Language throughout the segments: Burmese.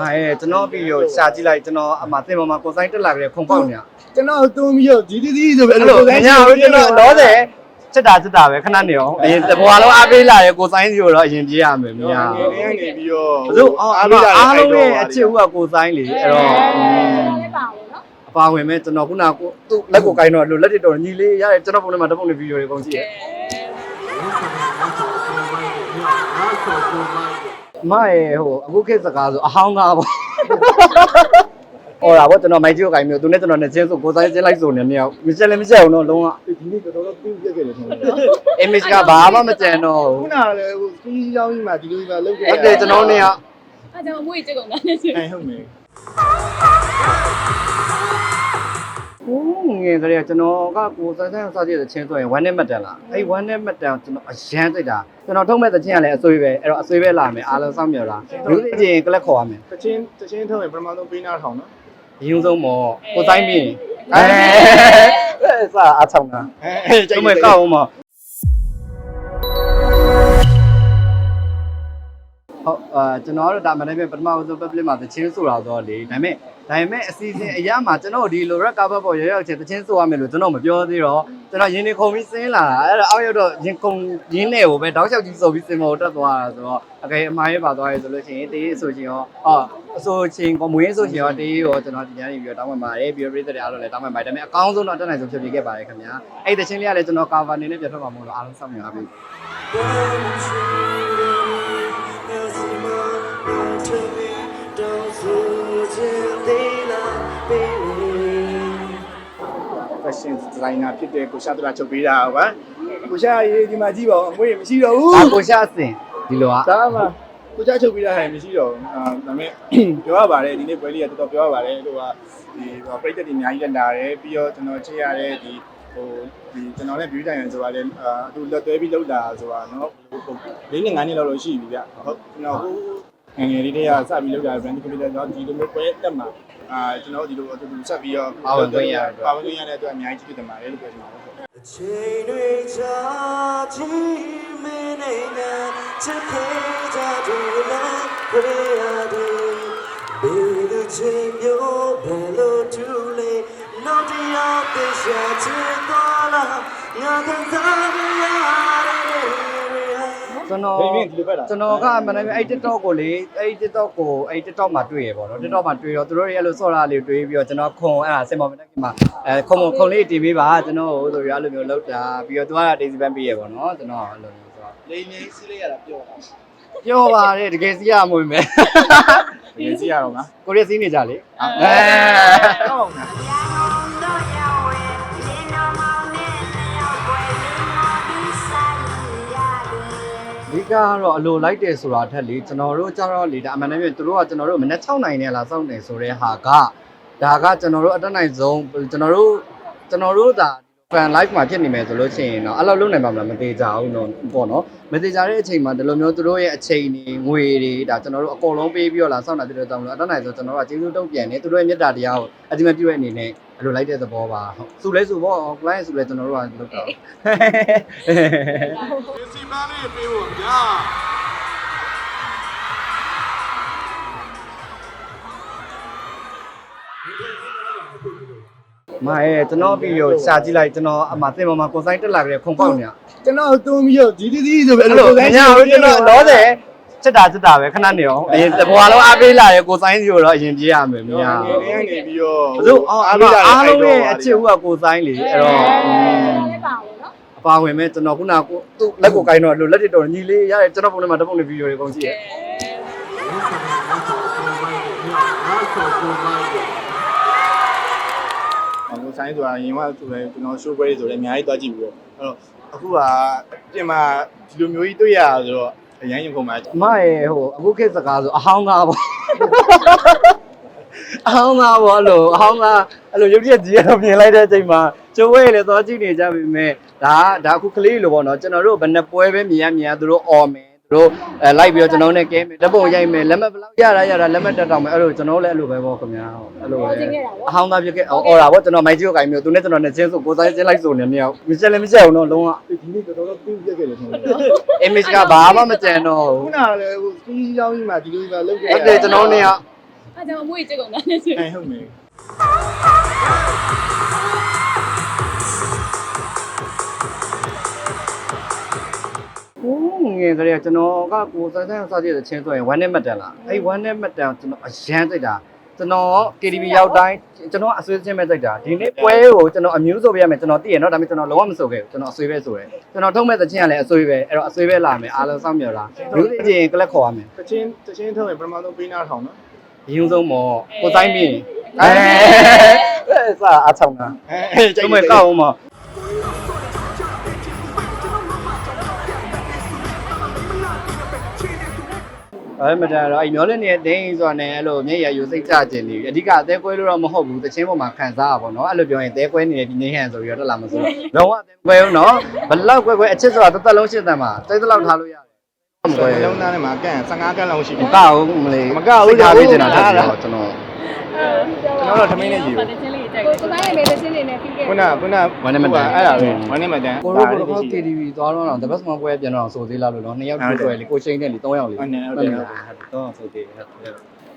မရဲ့ကျွန်တော်ပြီးတော့ရှာကြည့်လိုက်ကျွန်တော်အမသင်ပေါ်မှာကိုဆိုင်တက်လာကြတဲ့ခုံပေါက်နေရကျွန်တော်သုံးပြီးတော့ဒီဒီဒီဆိုပဲအဲ့လိုမညာဘူးကျွန်တော်တော့တယ်စစ်တာစစ်တာပဲခဏနေအောင်အရင်တဘွားလုံးအားပေးလာရဲကိုဆိုင်စီကိုတော့အရင်ပြေးရမယ်မညာငယ်ငယ်နေပြီးတော့ဘယ်သူအော်အားလုံးအားလုံးရဲ့အချစ်ဦးကကိုဆိုင်လေအဲ့တော့လည်းပါဘူးနော်အပါဝင်မဲ့ကျွန်တော်ခုနကကိုသူ့လက်ကိုကိုင်းတော့လို့လက်တွေတော့ညီလေးရတယ်ကျွန်တော်ပုံထဲမှာတပုံလေးဗီဒီယိုတွေအကုန်ကြည့်ရ မရဲ့ဟိုအခုခေတ်စကားဆိုအဟောင်းကားပေါ့ဟောတာပေါ့ကျွန်တော်မိုက်ကြီးကိုကိုင်းမျိုးသူနဲ့ကျွန်တော်နဲ့ချင်းဆိုကိုဆိုင်ချင်းလိုက်ဆိုနေနေရောက်မချက်လည်းမချက်အောင်တော့လုံးဝဒီနေ့တော်တော်ပြုတ်ပြက်ခဲ့တယ်ထင်တယ် image ကဘာမှမကြံတော့ခုနကလည်းဟိုစီးကြောင်းကြီးမှာဒီလိုပဲလုပ်ခဲ့ဘူးဟုတ်တယ်ကျွန်တော်နေရအဲကြောင့်အမွေးကြက်ကုန်တာနဲ့ဆိုအဲဟုတ်မယ် ဟိုငယ်ကလေးကကျွန်တော်ကကိုဆိုင်ဆိုင်စားကြည့်တဲ့ချင်းဆိုရင်1 net မတန်လားအဲ့1 net မတန်ကျွန်တော်အရန်သိတာကျွန်တော်ထုတ်မဲ့တဲ့ချင်းကလည်းအဆွေးပဲအဲ့တော့အဆွေးပဲလာမယ်အားလုံးစောင့်မျှော်လားလူသိချင်းကလက်ခေါ်ရမယ်တချင်းတချင်းထုတ်ရင်ပထမဆုံးပေးနာထောင်နော်အရင်ဆုံးမော်ကိုဆိုင်ပြီးအဲအဲစားအဆောင်တာအဲကျွန်မကောက်အောင်မော် ဟုတ်အာကျွန်တော်တို့ဒါမှလည်းပထမဆုံး public မှာသချင်းဆိုတာတော့လေဒါပေမဲ့ဒါပေမဲ့အစီအစဉ်အရာမှာကျွန်တော်ဒီလို red cover ပေါ်ရောက်ရောက်ချင်းသချင်းဆိုရမယ်လို့ကျွန်တော်မပြောသေးတော့ကျွန်တော်ရင်းနေခုံပြီးစင်းလာတာအဲ့တော့အောက်ရောက်တော့ရင်ခုံရင်းနေကိုပဲတောက်လျှောက်ကြီးဆိုပြီးစင်မောတက်သွားတာဆိုတော့အကယ်အမှားရပါသွားရဲဆိုလို့ရှိရင်တေးအဆိုချင်းရောအော်အဆိုချင်းကမွေးဆိုချင်းရောတေးရောကျွန်တော်ဒီညနေပြီးတော့တောင်းပန်ပါတယ်ပြီးတော့ပြည်သက်တွေအားလုံးလည်းတောင်းပန်ပါတယ်ဒါပေမဲ့အကောင်းဆုံးတော့တက်နိုင်ဆုံးဖြစ်ပြီးခဲ့ပါတယ်ခင်ဗျာအဲ့ဒီသချင်းလေးကလည်းကျွန်တော် cover အနေနဲ့ပြထွက်မှာမဟုတ်လို့အားလုံးစောင့်မျှော်ပါပြီ ရှင်ဒီဇိုင်နာဖြစ်တဲ့ကိုရှာတရာချုပ်ပေးတာဟုတ်ပါကိုရှာရေးဒီမှာကြည့်ပါဦးအမွေးမရှိတော့ဘူးဒါကိုရှာစင်ဒီလိုကဒါမှကိုရှာချုပ်ပေးတာဟဲ့မရှိတော့ဘူးအာဒါပေမဲ့ပြောရပါတယ်ဒီနေ့ပွဲလေးကတော်တော်ပြောရပါတယ်ဟိုကဒီပရိသတ်တွေအများကြီးလက်လာတယ်ပြီးတော့ကျွန်တော်ချစ်ရတဲ့ဒီဟိုဒီကျွန်တော်လည်း view time ဆိုတာလည်းအာအတူလက်သွဲပြီးလောက်တာဆိုတာနော်လေးနဲ့ငါးနှစ်လောက်လို့ရှိပြီဗျဟုတ်ကျွန်တော်ဟို ငငယ်လေးတွေကစပြီးလောက်တာ brand computer တော့ဒီလိုမျိုးပွဲတက်မှာအာကျွန်တော်ဒီလိုအတူတူဆက်ပြီးတော့ပါဝင်သွင်းရတဲ့အတွက်အများကြီးကျေးဇူးတင်ပါတယ်လို့ပြောချင်ပါတယ်ချိန်တွေကြာချီမင်းနဲ့ချစ်ခဲ့ကြတယ်လားခရီးရတယ်ဘယ်လိုချိန်မျိုးဘယ်လိုတူလဲနောက်တရားသိရှာချင်သွားလားငါကစားရရတယ် ကျွန်တော်ဒိမင်းဒီလိုပဲလားကျွန်တော်ကမနေ့ကအဲ့ TikTok ကိုလေအဲ့ TikTok ကိုအဲ့ TikTok မှာတွေ့ရပေါ့နော် TikTok မှာတွေ့တော့သူတို့တွေအဲ့လိုဆော့တာလေးတွေ့ပြီးတော့ကျွန်တော်ခွန်အဲ့ဒါစင်မော်မတက်ကမှာအဲခွန်ခွန်လေးတင်ပေးပါကျွန်တော်ဟိုဆိုရအဲ့လိုမျိုးလောက်တာပြီးတော့သူကဒေစီပန်ပေးရပေါ့နော်ကျွန်တော်အဲ့လိုမျိုးဆိုတော့လိန်လေးစီးလိုက်ရတာပြောတာပြောပါတယ်တကယ်စီးရမွေမယ်ဒီစီးရတော့ငါကိုရီးယားစီးနေကြလေအဲဟုတ်ငါဒီ ကတော့အလိုလိုက်တယ်ဆိုတာထက်လေကျွန်တော်တို့ကြတော့လေဒါအမှန်တမ်းပြောသူတို့ကကျွန်တော်တို့မနေ့6နိုင်နဲ့လာစောင့်နေဆိုတဲ့ဟာကဒါကကျွန်တော်တို့အတက်နိုင်ဆုံးကျွန်တော်တို့ကျွန်တော်တို့ဒါ fan live မှာဖြစ်နေမယ်ဆိုလို့ရှိရင်တော့အဲ့လိုလုပ်နိုင်ပါမလားမသေးကြဘူးတော့ပေါ့နော်မသေးကြတဲ့အချိန်မှာဒီလိုမျိုးသူတို့ရဲ့အချိန်တွေငွေတွေဒါကျွန်တော်တို့အကုန်လုံးပေးပြီးတော့လာစောင့်တာတဲ့တောင်းလို့အတက်နိုင်ဆုံးကျွန်တော်တို့ကကျေးဇူးတုံ့ပြန်နေသူတို့ရဲ့မေတ္တာတရားကိုအတိမပြုတဲ့အနေနဲ့အဲ့လိုလိုက်တဲ့သဘောပါဟုတ်စုလဲစုပေါ့ client စုလဲကျွန်တော်တို့ကလုပ်တော့စီမံလေးပေးဖို့ဗျာ မရဲ့ကျွန်တော်ပြီးတော့ရှာကြည့်လိုက်ကျွန်တော်အမသင်ပေါ်မှာကိုဆိုင်တက်လာကြတဲ့ခုံပေါက်နေရကျွန်တော်သုံးပြီးတော့ဒီဒီဒီဆိုပဲအဲ့လိုမညာဘူးကျွန်တော်တော့တယ်စစ်တာစစ်တာပဲခဏနေအောင်အရင်တဘွားလုံးအားပေးလာရဲကိုဆိုင်စီကိုတော့အရင်ပြေးရမယ်မညာငယ်ငယ်နေပြီးတော့ဘယ်သူအော်အားလုံးအားလုံးရဲ့အချစ်ဦးကကိုဆိုင်လေအဲ့တော့လည်းပါဘူးနော်အပါဝင်မဲ့ကျွန်တော်ခုနကကိုသူ့လက်ကိုကိုင်းတော့လို့လက်တွေတော့ညီလေးရတယ်ကျွန်တော်ပုံထဲမှာတပုံလေးဗီဒီယိုတွေအကုန်ကြည့်ရဟို ဆိုင်ဆိုတာရင်ကဆိုလဲကျွန်တော် show ပွဲတွေဆိုလဲအများကြီးတွားကြည့်ပြီးတော့အဲ့တော့အခုကပြင်မှာဒီလိုမျိုးကြီးတွေ့ရဆိုတော့အရင်ရင်ခုံမှာအမရဲ့ဟိုအခုခေတ်စကားဆိုအဟောင်းကားပေါ့အဟောင်းကားပေါ့အဲ့လိုအဟောင်းကားအဲ့လိုရုပ်ရက်ကြီးရတော့မြင်လိုက်တဲ့အချိန်မှာကျိုးဝဲလေသွားကြည့်နေကြပြီမဲ့ဒါဒါအခုကလေးလိုပေါ့နော်ကျွန်တော်တို့ဘယ်နှပွဲပဲမြင်ရမြင်ရသူတို့អော်မယ်သူ တို့အဲလိုက်ပြီးတော့ကျွန်တော်နဲ့ကဲမယ်လက်ပုံရိုက်မယ်လက်မဘလောက်ရတာရတာလက်မတက်တော့မယ်အဲ့လိုကျွန်တော်လည်းအဲ့လိုပဲပေါ့ခင်ဗျာအဲ့လိုပဲအဟောင်းသားပြခဲ့អော်တာပေါ့ကျွန်တော်မိုက်ကြီးကိုကင်မျိုးသူနဲ့ကျွန်တော်နဲ့ချင်းဆိုကိုဆိုင်ချင်းလိုက်ဆိုနေမြောက်မချက်လည်းမချက်အောင်တော့လုံးဝဒီနေ့တော်တော်ပြုတ်ပြက်ခဲ့တယ်ထင်တယ် image ကဘာမှမကြံတော့ဘူးခုနကလည်းဟိုစီးကြောင်းကြီးမှာဒီလိုပဲလုပ်ခဲ့ဟုတ်တယ်ကျွန်တော်နေကအဲ့ကြောင့်အမွေကြက်ကုန်တာနဲ့ဆိုအဲဟုတ်မယ် ငယ်ကလေးကကျွန်တော်ကကိုစမ်းစမ်းစားကြည့်တဲ့ချင်းဆိုရင်1နဲ့မတန်လားအဲ့1နဲ့မတန်ကျွန်တော်အရန်သိတာကျွန်တော် KTV ရောက်တိုင်းကျွန်တော်အဆွေးချင်းပဲသိတာဒီနေ့ပွဲကိုကျွန်တော်အမျိုးဆိုပြရမယ်ကျွန်တော်သိရနော်ဒါပေမဲ့ကျွန်တော်လုံးဝမဆိုခဲ့ဘူးကျွန်တော်အဆွေးပဲဆိုတယ်ကျွန်တော်ထုံးမဲ့သချင်းကလည်းအဆွေးပဲအဲ့တော့အဆွေးပဲလာမယ်အားလုံးစောင့်မျှော်တာလူသိချင်းကလက်ခေါ်ရမယ်တချင်းတချင်းထုတ်ရင်ပထမဆုံးပေးနာထောင်နော်အရင်ဆုံးမော်ကိုတိုင်းပြီးအဲအဲ့စာအချောင်းတာအဲကျုံမဲ့ကောက်အောင်မော် အဲ့မတန်တော့အဲ့မျောလင်းနေတဲ့ဒင်းဆိုတာနဲ့အဲ့လိုမျက်ရည်ယူစိတ်ချခြင်းနေအဓိကအသေးကွဲလို့တော့မဟုတ်ဘူးတချင်းပေါ်မှာခံစားရပါတော့အဲ့လိုပြောရင်သေးကွဲနေတဲ့ဒီနေဟန်ဆိုပြီးတော့တက်လာမစိုးလုံးဝသေးကွဲဦးနော်ဘလောက်ကွဲကွဲအချစ်ဆိုတာတစ်သက်လုံးရှင်းတယ်မှာတိတ်တလောက်ထားလို့ရတယ်မကွဲလုံးသားထဲမှာကန့်15ကန့်လောက်ရှိမတယ်ကောက်ဘူးမလေးမကောက်ဘူးထားပြီးနေတာလားတက်တော့ကျွန်တော်ကျွန်တော်တို့ထမင်းနဲ့ကြည့် ပါတယ်ချင်းလေးကြိုက်ကိုကိုတိုင်းရဲ့မေးချင်းနေနဲ့ပြီးခဲ့ခုနခုနအဲ့ဒါပဲဝမ်းနဲ့မတန်ကိုရိုကိုတော့ KTV သွားတော့တော့ the best one ပွဲပြန်တော့ဆိုသေးလားလို့နော်နှစ်ယောက်တွေ့တွေ့လေကိုရှိန်နဲ့လေ၃ယောက်လေဟုတ်တယ်ဟုတ်တယ်တော့ဆိုသေးတယ်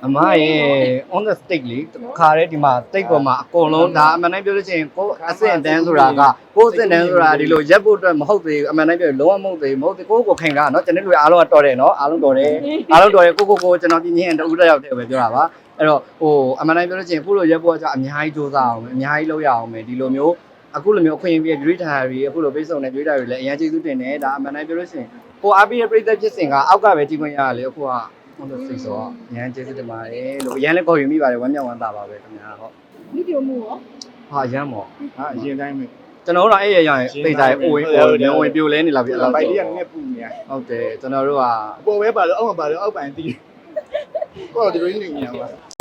အမရဲ့ on the stick လေခါရဲဒီမှာတိတ်ပေါ်မှာအကုန်လုံးဒါအမှန်တိုင်းပြောလို့ရှိရင်ကိုအဆင့်တန်းဆိုတာကကိုအဆင့်တန်းဆိုတာဒီလိုရက်ဖို့အတွက်မဟုတ်သေးဘူးအမှန်တိုင်းပြောရင်လုံးဝမဟုတ်သေးဘူးမဟုတ်သေးကိုကိုခင်ကနော်ကျွန်တော်တို့အားလုံးကတော်တယ်နော်အားလုံးတော်တယ်အားလုံးတော်တယ်ကိုကိုကိုကျွန်တော်ပြင်းပြင်းတူတက်ရောက်တယ်ပဲပြောတာပါအဲ့တော့ဟိုအမှန်တိုင်းပြောလို့ရှိရင်ခုလိုရက်ဖို့ကအများကြီးစူးစမ်းအောင်မယ်အများကြီးလုပ်ရအောင်မယ်ဒီလိုမျိုးအခုလိုမျိုးအခွင့်အရေးပြည့်ထားရီအခုလိုပိတ်ဆုံနေပြည့်ထားရီလည်းအရင်ကျေးဇူးတင်တယ်ဒါအမှန်တိုင်းပြောလို့ရှိရင်ကိုအားပေးတဲ့ပြည့်သက်ဖြစ်စဉ်ကအောက်ကပဲကြီးခွင့်ရရလေအခုကဟုတ်လို့စိတ်ဆိုတော့အရင်ကျေးဇူးတင်ပါတယ်လို့အရင်လည်းခေါ်ယူမိပါတယ်ဝမ်းမြောက်ဝမ်းသာပါပဲခင်ဗျာဟုတ်မိပြမှုရောဟာအရင်ပေါ့ဟာအရင်တိုင်းပဲကျွန်တော်တို့တော့အဲ့ရရရင်ပိတ်သားအိုးဝင်အိုးဝင်ဝင်ပြိုလဲနေလာပြီအဲ့လိုဘိုက်လေးကနည်းနည်းပူနေရဟုတ်တယ်ကျွန်တော်တို့ကအပေါ်ပဲပါလို့အောက်မှာပါလို့အောက်ပန်တီး ကိုယ်ဒီရင်းနေညာပါ